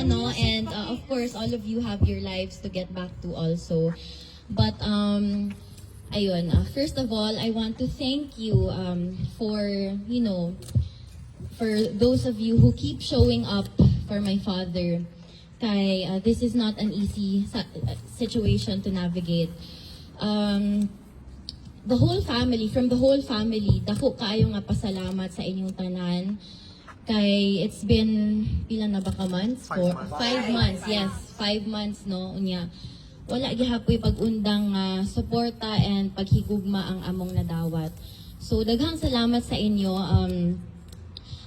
Ano, and uh, of course, all of you have your lives to get back to also. But, um, ayun, uh, first of all, I want to thank you um, for, you know, for those of you who keep showing up for my father. Kay, uh, this is not an easy uh, situation to navigate. Um, the whole family, from the whole family, dako kayo nga pasalamat sa inyong tanan. Kay, it's been, pila na ba ka months? Four, five months, yes. Five months, no? Unya, wala gihapoy pag-undang nga suporta and paghigugma ang among nadawat. So, daghang salamat sa inyo. Um,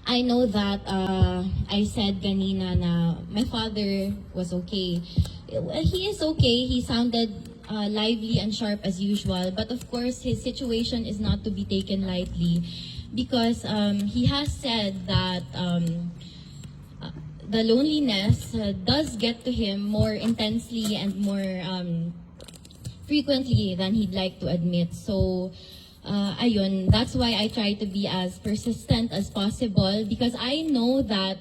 I know that uh, I said kanina na my father was okay. Well, He is okay. He sounded uh, lively and sharp as usual. But of course, his situation is not to be taken lightly because um, he has said that um, uh, the loneliness uh, does get to him more intensely and more um, frequently than he'd like to admit. So, uh, ayun, that's why I try to be as persistent as possible because I know that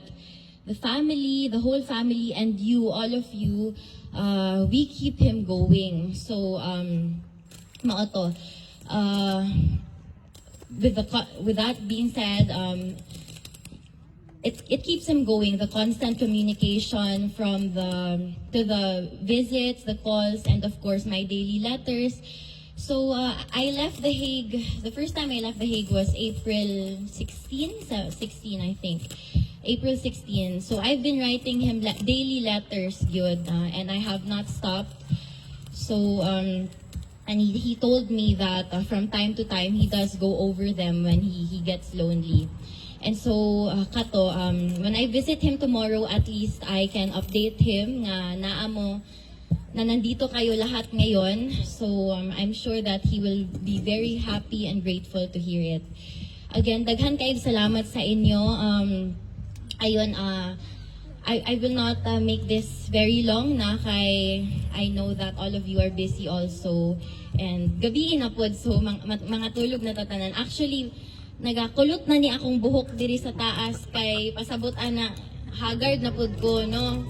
the family, the whole family, and you, all of you, uh, we keep him going. So, um, mao to. Uh, with the with that being said, um, it it keeps him going. The constant communication from the to the visits, the calls, and of course my daily letters. So uh, I left The Hague. The first time I left The Hague was April 16, so 16 I think. April 16. So I've been writing him le- daily letters, good, uh, and I have not stopped. So um, and he, he told me that uh, from time to time he does go over them when he he gets lonely. And so, uh, Kato, um, when I visit him tomorrow, at least I can update him nga naa mo na nandito kayo lahat ngayon. So, um, I'm sure that he will be very happy and grateful to hear it. Again, daghan kayo salamat sa inyo. Um, ayun, uh, I, I will not uh, make this very long na kay I know that all of you are busy also. And gabi na pod, so ma- mga tulog na tatanan. Actually, nagakulot na ni akong buhok diri sa taas kay pasabot ana haggard na pod ko no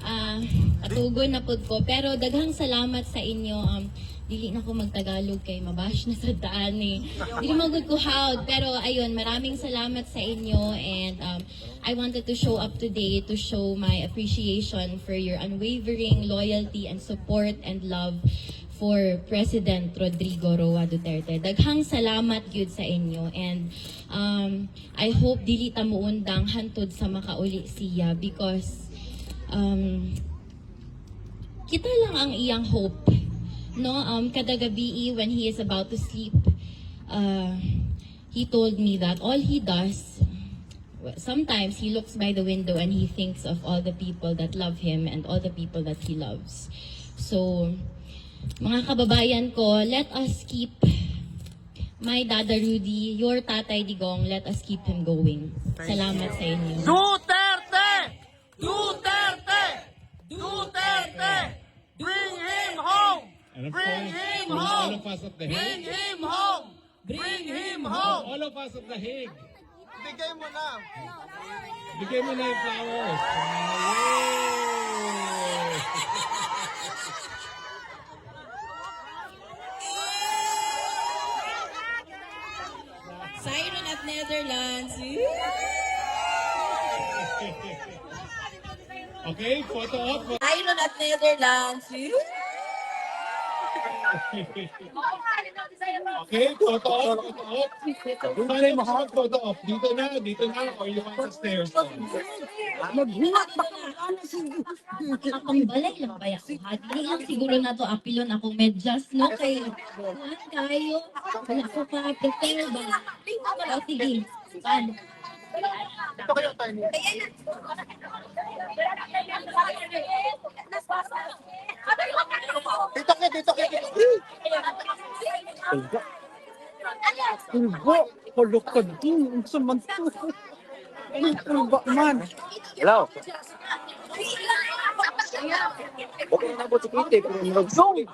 ah katugon na pod ko pero daghang salamat sa inyo um dili na ko magtagalog kay mabash na sa daan eh. Dili magud ko hawd pero ayun maraming salamat sa inyo and um I wanted to show up today to show my appreciation for your unwavering loyalty and support and love for President Rodrigo Roa Duterte. Daghang salamat gyud sa inyo and um, I hope dili ta muundang hantod sa makauli siya because um, kita lang ang iyang hope. No, um, kada gabi when he is about to sleep, uh, he told me that all he does sometimes he looks by the window and he thinks of all the people that love him and all the people that he loves. So, mga kababayan ko, let us keep my Dada Rudy, your Tatay Digong, let us keep him going. Salamat sa inyo. Duterte! Duterte! Duterte! Bring him home! And of Bring course, him from all home! of us at the Bring Hague, him home! Bring him from home! all of us at the Hague, Bigay mo na! bigay mo na yung flowers. Yay! Siren at Netherlands. Okay, photo op. Siren at Netherlands. Okay, photo op, photo. Kung ano yung mga photo dito na, dito na, or you want sa stairs. Maghuwat pa Akong balay lang ba ako? Dili lang siguro na to apilon akong medyas, no? Kay, kayo. Wala ko pa prepare ba? Sige. Paano? Ito kayo, Tiny. Dito kayo, dito kayo, dito Tulbo, kulukod din, sa manto. Ano tulba man? Hello. Okay na po si Kitty, mag Zong,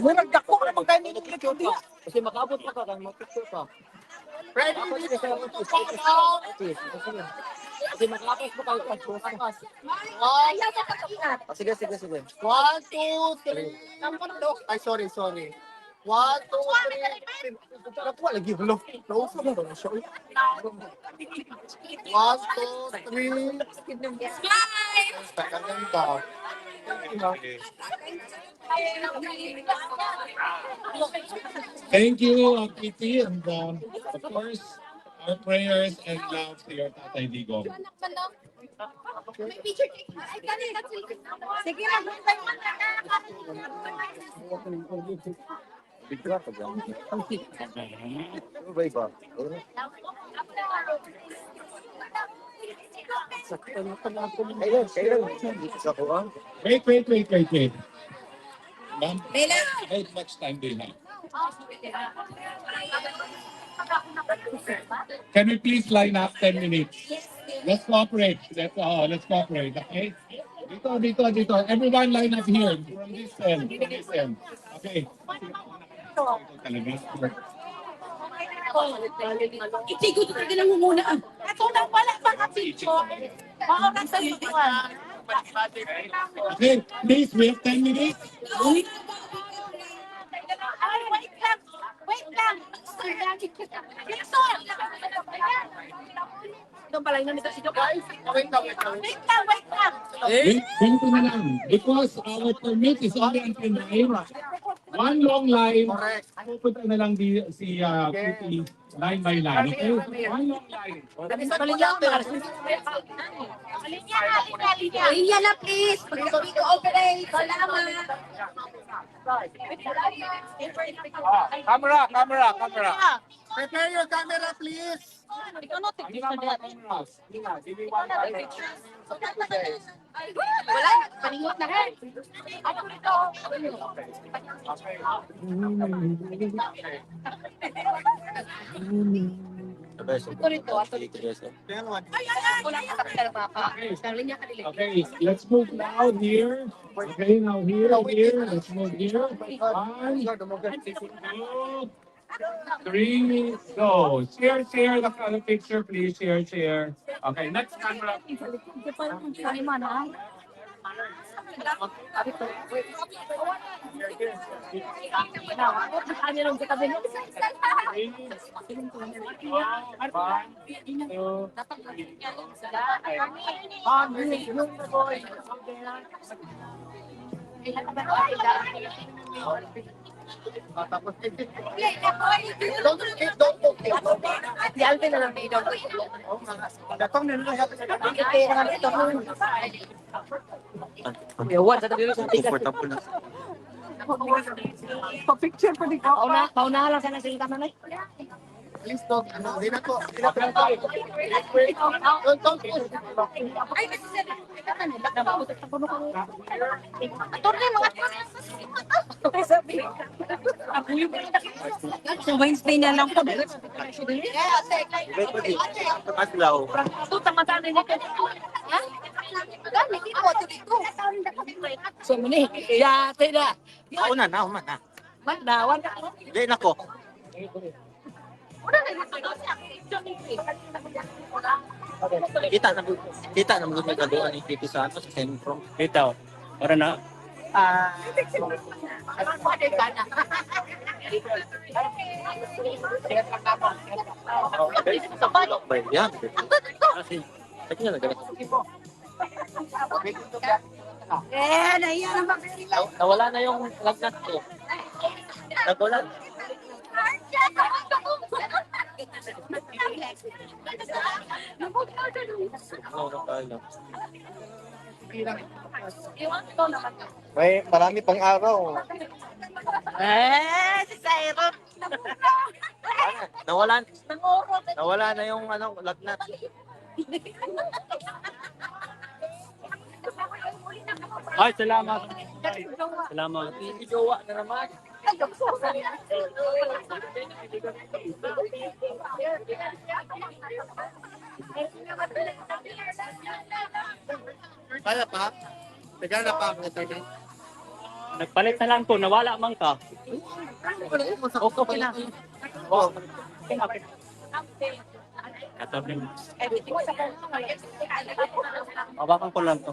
murag dako naman kayo ko di. Kasi makabot pa ka, kang mag-picture ka. Ready. Kasi makapos mo kayo Ah, sige, sige, sige. one, two, three. Ay, sorry, sorry. One, two, three. Nakuha lagi, mo siya? One, two, three. Kaganda. Thank you, uh, Kitty, and um, of course, our prayers and love to your Tatay Digong. Sige, mag-bye mo na. Bigla pa dyan. Ano ba Wait, wait, wait, wait, wait. Ma'am, how much time do you have? Can we please line up 10 minutes? Let's cooperate. Let's, oh, let's cooperate, okay? Dito, dito, dito. Everyone line up here. From this end. From this end. Okay. Itigo ko talaga lang muna. Ito na wala mga picture. Oo, nasa likuan. Okay, please, we have 10 minutes. Ay, wait lang. Wait lang. Jason! Ito pala yung nandito si. Guys, wait lang, wait lang. Wait lang, wait lang. Wait, na lang. Because our permit is only until 9. One long line. Correct. Pupunta na lang di, si uh, Kitty line by line. Okay? One long line. Linya na, linya, linya. Linya na, please. Pag-cooperate. Salamat. Camera, camera, camera. Prepare your camera, please. Ka mga cameras. Hindi nga, hindi one by one. Wala, paningot na rin. Ano ito? Ito rito, ito rito. Pero, Wala ka kapital mapa. Darling niya kanila. Okay, let's move now here. Okay, now here, here. Let's move here. One, two, three, go. Share, share the the picture, please. Share, share. Okay, next camera. Tapos, don't speak, don't talk. Si Alvin na lang may daw. Datang nila na happy sa Kaya naman ito. Yawan sa tabi sa. Comfortable na. Pa-picture pa di ko. Pauna, paunahan lang sana sa na na. Please don't, ano, di na to. Di na to. Don't, don't push. Ay, kasi. Attorney, mga So Wednesday na lang po. Eh, wait. Aslaw. Ito, tama-tama nito. Ha? Gani, di ko. So muni, yate na. Ako na, na, na. na. Man, na. Hindi, nako. Kita na kita na mga nagaduan ni Tito sa ano sa sentro. Ito, para na. Ah, Ba yan? Kasi Kasi nga nagalit. Eh, naiya na ba? Naw- Nawala na yung lagnat ko. No, no, kaya. May marami pang araw. eh, si Cyrus. Nawala, nawala na yung ano, lagnat. Ay, salamat. Salamat. Jowa na naman. Kaya pa? Teka na pa. Ito Nagpalit na lang ko, nawala man ka. Okay na. Oh, Okay, okay. 14 minutes. Everything sa Hawakan ko lang to.